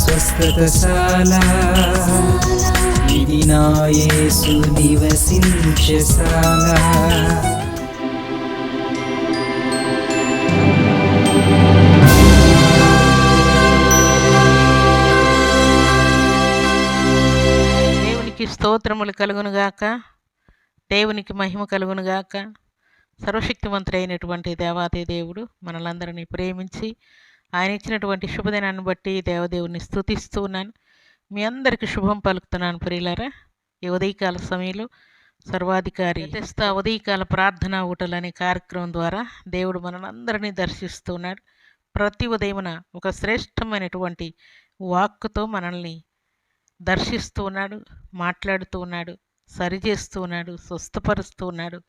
స్వస్థతశాల. ఇది నా యేసు నివసించశాల దేవునికి స్తోత్రములు కలుగునుగాక. దేవునికి మహిమ కలుగునుగాక. సర్వశక్తివంతుడైనటువంటి దేవాదే దేవుడు మనలందరినీ ప్రేమించి ఆయన ఇచ్చినటువంటి శుభదినాన్ని బట్టి దేవదేవుని స్థుతిస్తూ ఉన్నాను. మీ అందరికీ శుభం పలుకుతున్నాను ప్రియులారా. ఈ ఉదయకాల సమయంలో సర్వాధికారి తెస్తా ఉదయకాల ప్రార్థన ఊటలు అనే కార్యక్రమం ద్వారా దేవుడు మనందరినీ దర్శిస్తూ ఉన్నాడు. ప్రతి ఉదయమున ఒక శ్రేష్టమైనటువంటి వాక్కుతో మనల్ని దర్శిస్తూ ఉన్నాడు మాట్లాడుతూ ఉన్నాడు సరిచేస్తూ ఉన్నాడు స్వస్థపరుస్తూ ఉన్నాడు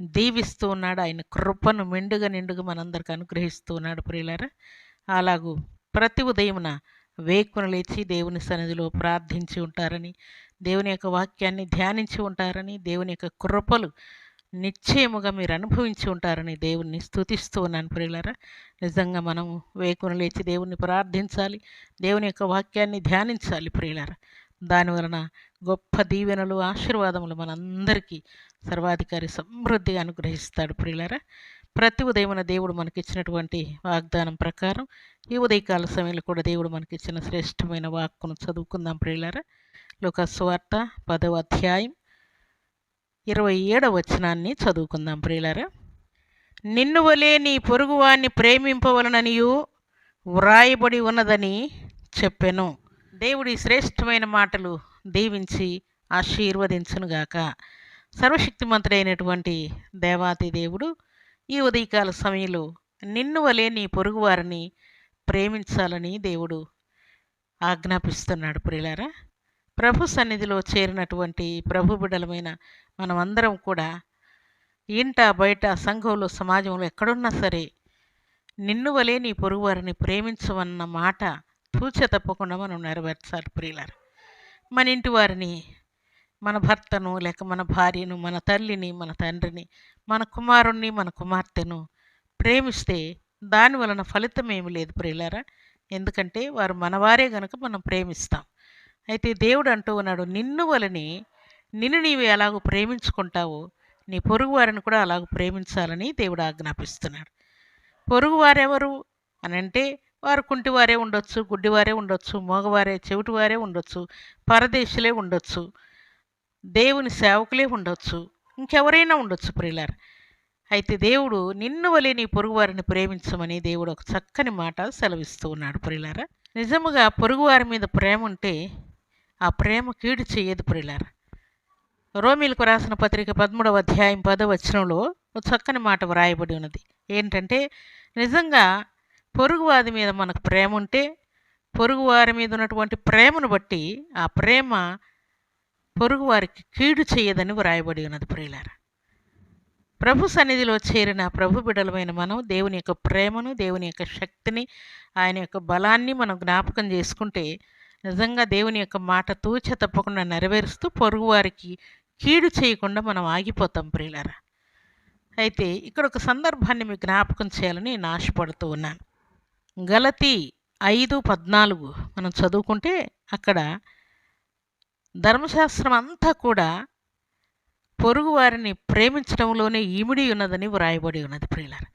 దీవిస్తూ ఉన్నాడు. ఆయన కృపను మెండుగా నిండుగా మనందరికి అనుగ్రహిస్తూ ఉన్నాడు ప్రియులారా. అలాగూ ప్రతి ఉదయమున వేకున లేచి దేవుని సన్నిధిలో ప్రార్థించి ఉంటారని దేవుని యొక్క వాక్యాన్ని ధ్యానించి ఉంటారని దేవుని యొక్క కృపలు నిశ్చయముగా మీరు అనుభవించి ఉంటారని దేవుణ్ణి స్తుతిస్తూ ఉన్నాను ప్రియులరా. నిజంగా మనం వేకున లేచి దేవుణ్ణి ప్రార్థించాలి దేవుని యొక్క వాక్యాన్ని ధ్యానించాలి ప్రియులరా. దాని వలన గొప్ప దీవెనలు ఆశీర్వాదములు మనందరికీ సర్వాధికారి సమృద్ధిగా అనుగ్రహిస్తాడు ప్రియులరా. ప్రతి ఉదయమున దేవుడు మనకిచ్చినటువంటి వాగ్దానం ప్రకారం ఈ ఉదయకాల సమయంలో కూడా దేవుడు మనకిచ్చిన శ్రేష్టమైన వాక్కును చదువుకుందాం ప్రియులారా. లోకస్వార్త పదవ అధ్యాయం ఇరవై ఏడవ వచనాన్ని చదువుకుందాం ప్రియులారా. నిన్ను వలే నీ పొరుగువాన్ని ప్రేమింపవలననియు వ్రాయబడి ఉన్నదని చెప్పెను. దేవుడి శ్రేష్టమైన మాటలు దీవించి ఆశీర్వదించునుగాక. సర్వశక్తిమంతుడైనటువంటి దేవాతి దేవుడు ఈ ఉదయకాల సమయంలో నిన్ను వలే నీ పొరుగువారిని ప్రేమించాలని దేవుడు ఆజ్ఞాపిస్తున్నాడు ప్రియులారా. ప్రభు సన్నిధిలో చేరినటువంటి ప్రభు బిడలమైన మనమందరం కూడా ఇంట బయట సంఘంలో సమాజంలో ఎక్కడున్నా సరే నిన్ను వలే నీ పొరుగువారిని ప్రేమించమన్న మాట తూచ తప్పకుండా మనం నెరవేర్చాలి ప్రియులారా. మన ఇంటి వారిని మన భర్తను లేక మన భార్యను మన తల్లిని మన తండ్రిని మన కుమారుణ్ణి మన కుమార్తెను ప్రేమిస్తే దాని వలన ఫలితం ఏమి లేదు ప్రియులారా. ఎందుకంటే వారు మనవారే గనుక మనం ప్రేమిస్తాం. అయితే దేవుడు అంటూ ఉన్నాడు నిన్ను వలని నిన్ను నీవు ఎలాగో ప్రేమించుకుంటావో నీ పొరుగు వారిని కూడా అలాగ ప్రేమించాలని దేవుడు ఆజ్ఞాపిస్తున్నాడు. పొరుగువారెవరు అని అంటే వారు కుంటివారే ఉండొచ్చు గుడ్డివారే ఉండొచ్చు మగవారే చెవిటివారే ఉండొచ్చు పరదేశులే ఉండొచ్చు దేవుని సేవకులే ఉండొచ్చు. ఇంకెవరైనా ఉండొచ్చు ప్రియులారు. అయితే దేవుడు నిన్ను వలె నీ పొరుగువారిని ప్రేమించమని దేవుడు ఒక చక్కని మాట సెలవిస్తూ ఉన్నాడు ప్రియులారా. నిజముగా పొరుగువారి మీద ప్రేమ ఉంటే ఆ ప్రేమ కీడు చేయదు ప్రియులారా. రోమిలకు రాసిన పత్రిక పదమూడవ అధ్యాయం పదవ వచనంలో ఒక చక్కని మాట వ్రాయబడి ఉన్నది. ఏంటంటే నిజంగా పొరుగువాది మీద మనకు ప్రేమ ఉంటే పొరుగువారి మీద ఉన్నటువంటి ప్రేమను బట్టి ఆ ప్రేమ పొరుగువారికి కీడు చేయదని వ్రాయబడి ఉన్నది ప్రియులారా. ప్రభు సన్నిధిలో చేరిన ప్రభు బిడలమైన మనం దేవుని యొక్క ప్రేమను దేవుని యొక్క శక్తిని ఆయన యొక్క బలాన్ని మనం జ్ఞాపకం చేసుకుంటే నిజంగా దేవుని యొక్క మాట తూచ తప్పకుండా నెరవేరుస్తూ పొరుగువారికి కీడు చేయకుండా మనం ఆగిపోతాం ప్రియులారా. అయితే ఇక్కడ ఒక సందర్భాన్ని మీకు జ్ఞాపకం చేయాలని నేను ఆశపడుతూ ఉన్నాను. గలతి ఐదు పద్నాలుగు మనం చదువుకుంటే అక్కడ ధర్మశాస్త్రం అంతా కూడా పొరుగువారిని ప్రేమించడంలోనే ఇమిడి ఉన్నదని వ్రాయబడి ఉన్నది ప్రియులారు.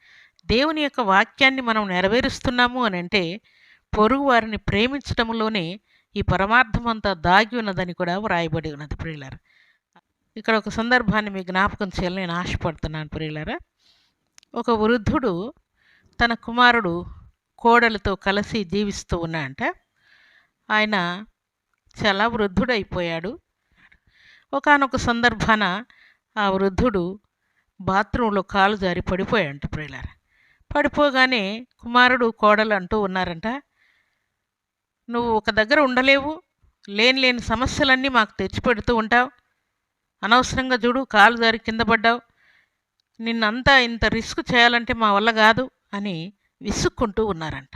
దేవుని యొక్క వాక్యాన్ని మనం నెరవేరుస్తున్నాము అని అంటే పొరుగువారిని ప్రేమించడంలోనే ఈ పరమార్థం అంతా దాగి ఉన్నదని కూడా వ్రాయబడి ఉన్నది ప్రియులారు. ఇక్కడ ఒక సందర్భాన్ని మీ జ్ఞాపకం చేయాలని నేను ఆశపడుతున్నాను ప్రియులారా. ఒక వృద్ధుడు తన కుమారుడు కోడలతో కలిసి జీవిస్తూ ఉన్నా అంట ఆయన చాలా వృద్ధుడైపోయాడు. ఒకానొక సందర్భాన ఆ వృద్ధుడు బాత్రూంలో కాలు జారి పడిపోయాడంట ప్రియులారా. పడిపోగానే కుమారుడు కోడలు అంటూ ఉన్నారంట నువ్వు ఒక దగ్గర ఉండలేవు లేని లేని సమస్యలన్నీ మాకు తెచ్చిపెడుతూ ఉంటావు. అనవసరంగా చూడు కాలు జారి కింద పడ్డావు. నిన్నంతా ఇంత రిస్క్ చేయాలంటే మా వల్ల కాదు అని విసుక్కుంటూ ఉన్నారంట.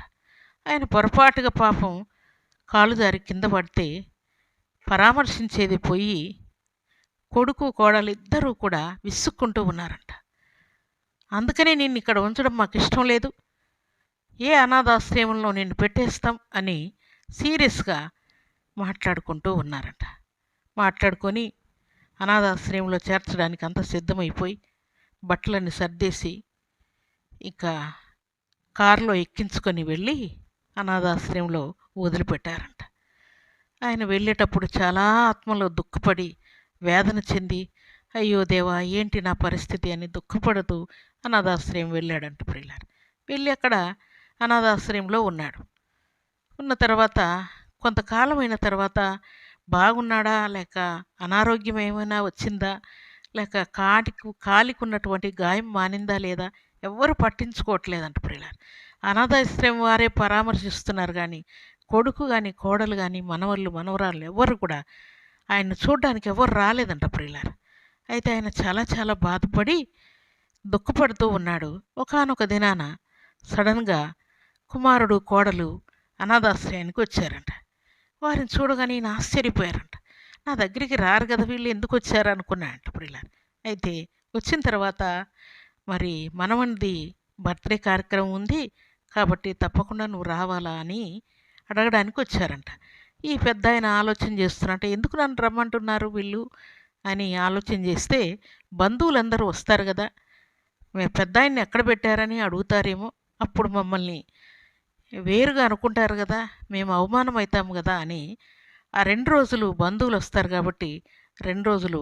ఆయన పొరపాటుగా పాపం కాలు జారి కింద పడితే పరామర్శించేది పోయి కొడుకు కోడలు ఇద్దరూ కూడా విసుక్కుంటూ ఉన్నారంట. అందుకనే నిన్ను ఇక్కడ ఉంచడం మాకు ఇష్టం లేదు. ఏ అనాథాశ్రయంలో నిన్ను పెట్టేస్తాం అని సీరియస్గా మాట్లాడుకుంటూ ఉన్నారంట. మాట్లాడుకొని అనాథాశ్రయంలో చేర్చడానికి అంత సిద్ధమైపోయి బట్టలన్నీ సర్దేసి ఇంకా కారులో ఎక్కించుకొని వెళ్ళి అనాథాశ్రయంలో వదిలిపెట్టారంట. ఆయన వెళ్ళేటప్పుడు చాలా ఆత్మలో దుఃఖపడి వేదన చెంది అయ్యో దేవా ఏంటి నా పరిస్థితి అని దుఃఖపడుతూ అనాథాశ్రయం వెళ్ళాడంట ప్రియులారు. వెళ్ళి అక్కడ అనాథాశ్రయంలో ఉన్నాడు. ఉన్న తర్వాత కొంతకాలం అయిన తర్వాత బాగున్నాడా? లేక అనారోగ్యం ఏమైనా వచ్చిందా? లేక కాటికి కాలికి ఉన్నటువంటి గాయం మానిందా లేదా? ఎవ్వరు పట్టించుకోవట్లేదంట ప్రియులారు. అనాథాశ్రయం వారే పరామర్శిస్తున్నారు కానీ కొడుకు కానీ కోడలు కానీ మనవళ్ళు మనవరాళ్ళు ఎవరు కూడా ఆయన చూడడానికి ఎవరు రాలేదంట ప్రియులారు. అయితే ఆయన చాలా చాలా బాధపడి దుఃఖపడుతూ ఉన్నాడు. ఒకానొక దినాన సడన్గా కుమారుడు కోడలు అనాథాశ్రయానికి వచ్చారంట. వారిని చూడగానే ఈయన ఆశ్చర్యపోయారంట. నా దగ్గరికి రారు కదా వీళ్ళు ఎందుకు వచ్చారు? అనుకున్నాడంట ప్రియులారు. అయితే వచ్చిన తర్వాత మరి మనవనిది బర్త్డే కార్యక్రమం ఉంది కాబట్టి తప్పకుండా నువ్వు రావాలా అని అడగడానికి వచ్చారంట ఈ పెద్ద ఆయన ఆలోచన చేస్తున్నారంటే ఎందుకు నన్ను రమ్మంటున్నారు వీళ్ళు? అని ఆలోచన చేస్తే బంధువులందరూ వస్తారు కదా మేము పెద్ద ఆయన్ని ఎక్కడ పెట్టారని అడుగుతారేమో. అప్పుడు మమ్మల్ని వేరుగా అనుకుంటారు కదా మేము అవమానం అవుతాము కదా అని ఆ రెండు రోజులు బంధువులు వస్తారు కాబట్టి రెండు రోజులు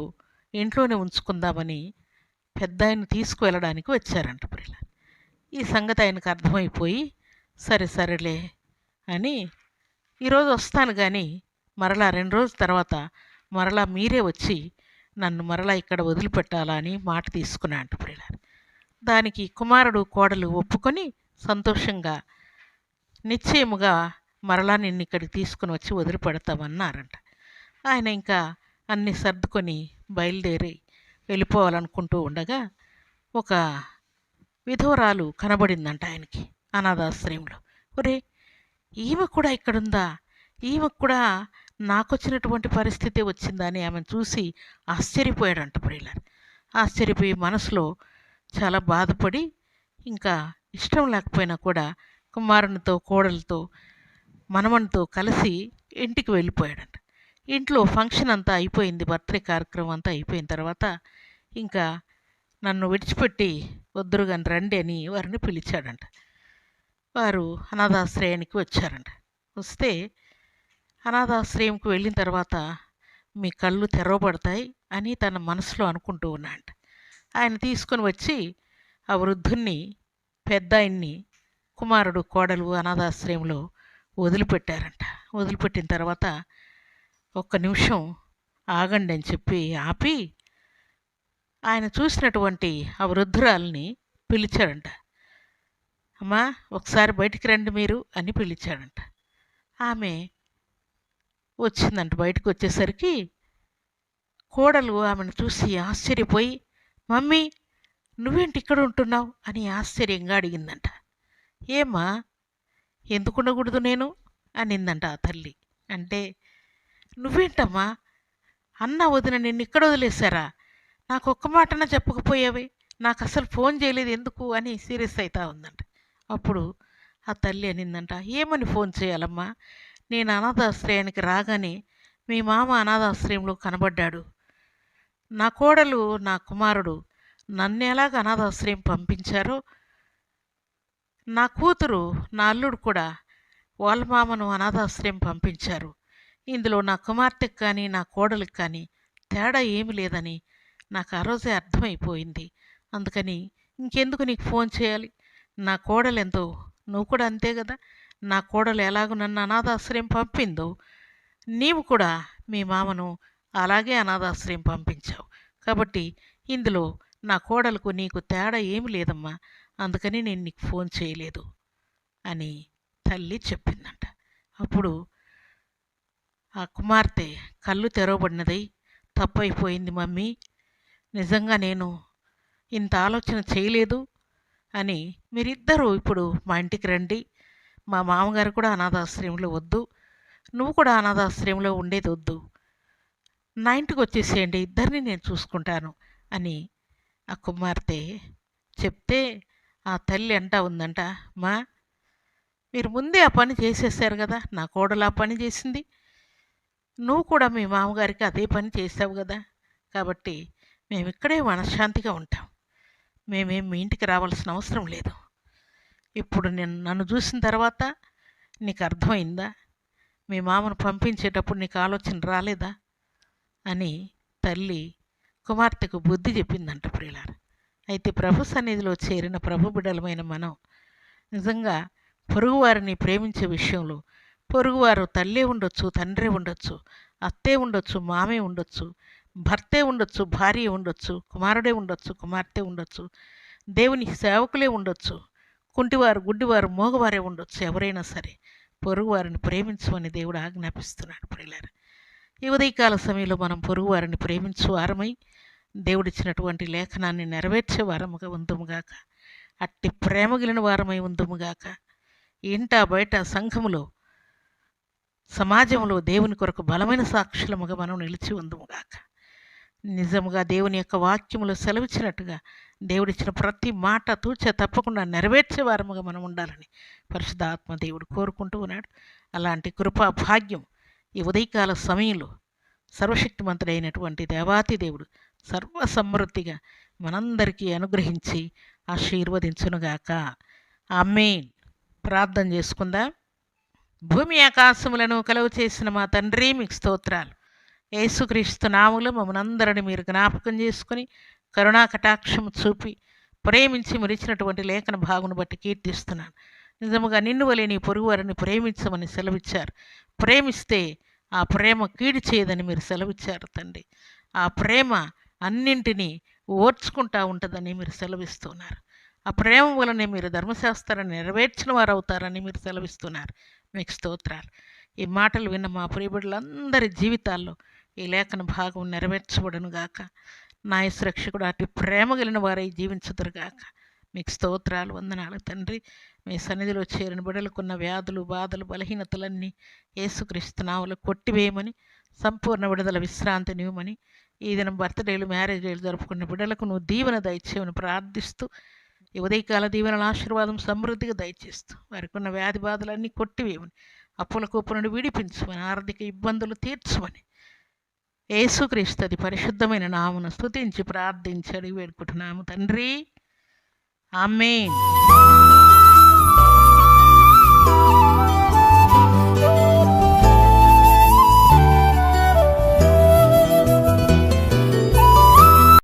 ఇంట్లోనే ఉంచుకుందామని పెద్ద ఆయన తీసుకువెళ్ళడానికి వచ్చారంట ప్రిల. ఈ సంగతి ఆయనకు అర్థమైపోయి సరే సరేలే అని ఈరోజు వస్తాను కానీ మరలా రెండు రోజుల తర్వాత మరలా మీరే వచ్చి నన్ను మరలా ఇక్కడ వదిలిపెట్టాలా అని మాట తీసుకున్నా అంట దానికి కుమారుడు కోడలు ఒప్పుకొని సంతోషంగా నిశ్చయముగా మరలా నిన్ను ఇక్కడికి తీసుకుని వచ్చి వదిలిపెడతామన్నారంట. ఆయన ఇంకా అన్ని సర్దుకొని బయలుదేరి వెళ్ళిపోవాలనుకుంటూ ఉండగా ఒక విధవరాలు కనబడిందంట ఆయనకి అనాథాశ్రయంలో. ఒరే ఈమె కూడా ఇక్కడుందా? ఈమెకు కూడా నాకొచ్చినటువంటి పరిస్థితి వచ్చిందా అని ఆమెను చూసి ఆశ్చర్యపోయాడంట ప్రియులారు ఆశ్చర్యపోయి మనసులో చాలా బాధపడి ఇంకా ఇష్టం లేకపోయినా కూడా కుమారునితో కోడలతో మనవనితో కలిసి ఇంటికి వెళ్ళిపోయాడంట. ఇంట్లో ఫంక్షన్ అంతా అయిపోయింది బర్త్డే కార్యక్రమం అంతా అయిపోయిన తర్వాత ఇంకా నన్ను విడిచిపెట్టి వద్దురు కానీ రండి అని వారిని పిలిచాడంట. వారు అనాథాశ్రయానికి వచ్చారంట. వస్తే అనాథాశ్రయంకి వెళ్ళిన తర్వాత మీ కళ్ళు తెరవబడతాయి అని తన మనసులో అనుకుంటూ ఉన్నాడంట. ఆయన తీసుకొని వచ్చి ఆ వృద్ధుణ్ణి పెద్ద ఆయన్ని కుమారుడు కోడలు అనాథాశ్రయంలో వదిలిపెట్టారంట. వదిలిపెట్టిన తర్వాత ఒక్క నిమిషం ఆగండి అని చెప్పి ఆపి ఆయన చూసినటువంటి ఆ వృద్ధురాల్ని పిలిచారంట అమ్మా ఒకసారి బయటికి రండి మీరు అని పిలిచాడంట. ఆమె వచ్చిందంట బయటకు వచ్చేసరికి కోడలు ఆమెను చూసి ఆశ్చర్యపోయి మమ్మీ నువ్వేంటి ఇక్కడ ఉంటున్నావు? అని ఆశ్చర్యంగా అడిగిందంట. ఏమ్మా ఎందుకు ఉండకూడదు నేను? అనిందంట ఆ తల్లి. అంటే నువ్వేంటమ్మా అన్న వదిన నిన్ను ఇక్కడ వదిలేశారా? నాకు ఒక్క మాటన చెప్పకపోయావే. నాకు అసలు ఫోన్ చేయలేదు ఎందుకు? అని సీరియస్ అవుతా ఉందంట. అప్పుడు ఆ తల్లి అనిందంట ఏమని ఫోన్ చేయాలమ్మా? నేను అనాథాశ్రయానికి రాగానే మీ మామ అనాథాశ్రయంలో కనబడ్డాడు. నా కోడలు నా కుమారుడు నన్ను ఎలాగ అనాథాశ్రయం పంపించారో నా కూతురు నా అల్లుడు కూడా వాళ్ళ మామను అనాథాశ్రయం పంపించారు. ఇందులో నా కుమార్తెకు కానీ నా కోడలికి కానీ తేడా ఏమి లేదని నాకు ఆ రోజే అర్థమైపోయింది. అందుకని ఇంకెందుకు నీకు ఫోన్ చేయాలి? నా కోడలు ఎంతో నువ్వు కూడా అంతే కదా నా కోడలు ఎలాగో నన్ను అనాథాశ్రయం పంపిందో? నీవు కూడా మీ మామను అలాగే అనాథాశ్రయం పంపించావు. కాబట్టి ఇందులో నా కోడలకు నీకు తేడా ఏమి లేదమ్మా. అందుకని నేను నీకు ఫోన్ చేయలేదు అని తల్లి చెప్పిందంట. అప్పుడు ఆ కుమార్తె కళ్ళు తెరవబడినదై తప్పైపోయింది మమ్మీ. నిజంగా నేను ఇంత ఆలోచన చేయలేదు. అని మీరిద్దరూ ఇప్పుడు మా ఇంటికి రండి. మా మామగారు కూడా అనాథాశ్రయంలో వద్దు. నువ్వు కూడా అనాథాశ్రయంలో ఉండేది వద్దు. నా ఇంటికి వచ్చేసేయండి. ఇద్దరిని నేను చూసుకుంటాను అని ఆ కుమార్తె చెప్తే ఆ తల్లి అంట ఉందంట మా మీరు ముందే ఆ పని చేసేసారు కదా నా కోడలు ఆ పని చేసింది. నువ్వు కూడా మీ మామగారికి అదే పని చేసావు కదా. కాబట్టి మేము ఇక్కడే మనశ్శాంతిగా ఉంటాం. మేమేం మీ ఇంటికి రావాల్సిన అవసరం లేదు. ఇప్పుడు నేను నన్ను చూసిన తర్వాత నీకు అర్థమైందా? మీ మామను పంపించేటప్పుడు నీకు ఆలోచన రాలేదా? అని తల్లి కుమార్తెకు బుద్ధి చెప్పిందంట ప్రియులారు. అయితే ప్రభు సన్నిధిలో చేరిన ప్రభు బిడలమైన మనం నిజంగా పొరుగువారిని ప్రేమించే విషయంలో పొరుగువారు తల్లే ఉండొచ్చు తండ్రి ఉండొచ్చు అత్తే ఉండొచ్చు మామే ఉండొచ్చు భర్తే ఉండొచ్చు భార్య ఉండొచ్చు కుమారుడే ఉండొచ్చు కుమార్తె ఉండొచ్చు దేవుని సేవకులే ఉండొచ్చు కుంటివారు గుడ్డివారు మోగవారే ఉండొచ్చు ఎవరైనా సరే. పొరుగువారిని ప్రేమించమని దేవుడు ఆజ్ఞాపిస్తున్నాడు ప్రియులారు. ఈ ఉదయకాల సమయంలో మనం పొరుగువారిని ప్రేమించు వారమై దేవుడిచ్చినటువంటి లేఖనాన్ని నెరవేర్చే వారముగా ఉందముగాక అట్టి ప్రేమ గెలిన వారమై ఉందముగాక ఇంట బయట సంఘములో సమాజంలో దేవుని కొరకు బలమైన సాక్షులముగా మనం నిలిచి ఉందుముగాక. నిజముగా దేవుని యొక్క వాక్యములు సెలవిచ్చినట్టుగా దేవుడిచ్చిన ప్రతి మాట తూచ తప్పకుండా నెరవేర్చే వారముగా మనం ఉండాలని పరిశుద్ధాత్మ దేవుడు కోరుకుంటూ ఉన్నాడు. అలాంటి కృపా భాగ్యం ఈ ఉదయకాల సమయంలో సర్వశక్తిమంతుడైనటువంటి దేవాతి దేవుడు సర్వ సమృద్ధిగా మనందరికీ అనుగ్రహించి ఆశీర్వదించునుగాక. అమ్మేన్ ప్రార్థన చేసుకుందాం. భూమి ఆకాశములను కలువ చేసిన మా తండ్రి మీకు స్తోత్రాలు. యేసుక్రీస్తు నాములు మమ్మల్ని మీరు జ్ఞాపకం చేసుకుని కరుణా కటాక్షం చూపి ప్రేమించి మరిచినటువంటి లేఖన భాగును బట్టి కీర్తిస్తున్నాను. నిజముగా నిన్ను వలె నీ పొరుగువారిని ప్రేమించమని సెలవిచ్చారు. ప్రేమిస్తే ఆ ప్రేమ కీడు చేయదని మీరు సెలవిచ్చారు తండ్రి. ఆ ప్రేమ అన్నింటినీ ఓర్చుకుంటా ఉంటుందని మీరు సెలవిస్తున్నారు. ఆ ప్రేమ వలనే మీరు ధర్మశాస్త్రాన్ని నెరవేర్చిన వారు అవుతారని మీరు సెలవిస్తున్నారు. మీకు స్తోత్రాలు. ఈ మాటలు విన్న మా ప్రియబిడ్డలందరి జీవితాల్లో ఈ లేఖన భాగం నెరవేర్చబడును గాక. నా రక్షకుడు అటు ప్రేమ కలిగిన వారై జీవించుదురు గాక. మీకు స్తోత్రాలు వందనాలు తండ్రి. మీ సన్నిధిలో చేరిన బిడలకున్న వ్యాధులు బాధలు బలహీనతలన్నీ ఏసుక్రీస్తునావులు కొట్టివేయమని సంపూర్ణ విడుదల విశ్రాంతినివ్వమని ఈ దినం బర్త్డేలు మ్యారేజ్లు జరుపుకున్న బిడ్డలకు నువ్వు దీవెన దయచేయమని ప్రార్థిస్తూ ఈ ఉదయకాల దీవెనల ఆశీర్వాదం సమృద్ధిగా దయచేస్తూ వారికి ఉన్న వ్యాధి బాధలన్నీ కొట్టివేయమని అప్పుల కూపు నుండి విడిపించమని ఆర్థిక ఇబ్బందులు తీర్చమని యేసుక్రీస్తుది పరిశుద్ధమైన నామును స్తుతించి ప్రార్థించి అడిగి వేడుకుంటున్నాము తండ్రి. ఆమెన్.